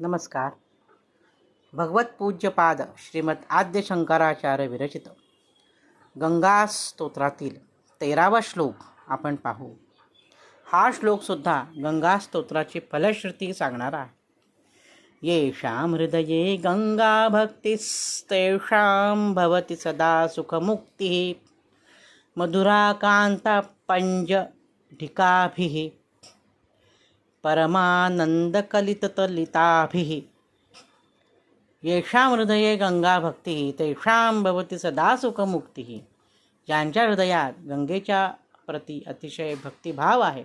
नमस्कार. भगवतपूज्यपाद श्रीमद आद्य शंकराचार्य विरचित. गंगा स्तोत्रातील तेरावा श्लोक आपण पाहू. हा श्लोकसुद्धा गंगा स्तोत्राची फलश्रुती सांगणारा आहे. येषां हृदये गंगा भक्तिस्तेषां भवति सदा सुखमुक्तिः। पंज पञ्जढिकाभिः परमानन्दकलिततलिताभिः। येषां हृदये गंगा भक्तिः तेषां भवति सदा सुखमुक्तिः। ज्यांच्या हृदयात गंगेच्या प्रती अतिशय भक्तिभाव आहे.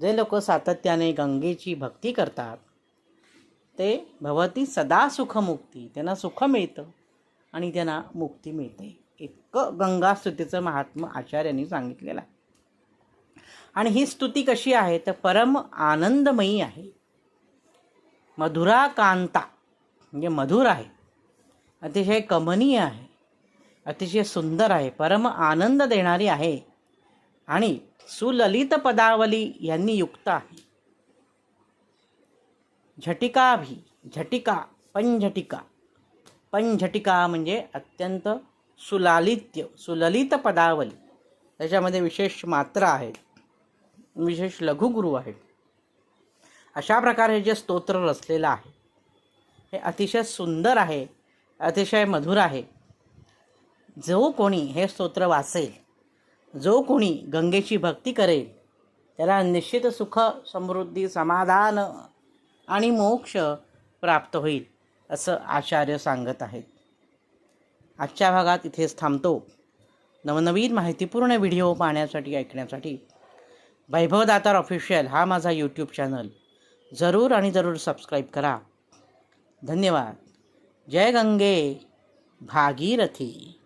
जे लोक सातत्याने गंगेची भक्ती करतात ते भवती सदा सुखमुक्ती त्यांना सुख मिळतं आणि त्यांना मुक्ती मिळते. इतकं गंगास्तुतीचं महात्मा आचार्यांनी सांगितलेलं आहे. आणि ही स्तुती कशी आहे? तर परम आनंदमयी आहे. मधुरा कांता म्हणजे मधुर आहे. अतिशय कमनीय आहे. अतिशय सुंदर आहे. परम आनंद देणारी आहे. आणि सुललित पदावली यांनी युक्त आहे. झटिकाभी झटिका पंझटिका पंझटिका म्हणजे अत्यंत सुलालित्य सुललित पदावली. त्याच्यामध्ये विशेष मात्रा आहेत. विशेष लघुगुरू आहेत. अशा प्रकारे जे स्तोत्र रचलेलं आहे हे अतिशय सुंदर आहे अतिशय मधुर आहे. जो कोणी हे स्तोत्र वाचेल जो कोणी गंगेची भक्ती करेल त्याला निश्चित सुख समृद्धी समाधान आणि मोक्ष प्राप्त होईल असं आचार्य सांगत आहेत. आजच्या भागात इथेच थांबतो. नवनवीन माहितीपूर्ण व्हिडिओ पाहण्यासाठी ऐकण्यासाठी वैभवदातार ऑफिशियल हा माझा यूट्यूब चॅनल जरूर आणि जरूर सबस्क्राईब करा. धन्यवाद. जय गंगे. भागीरथी.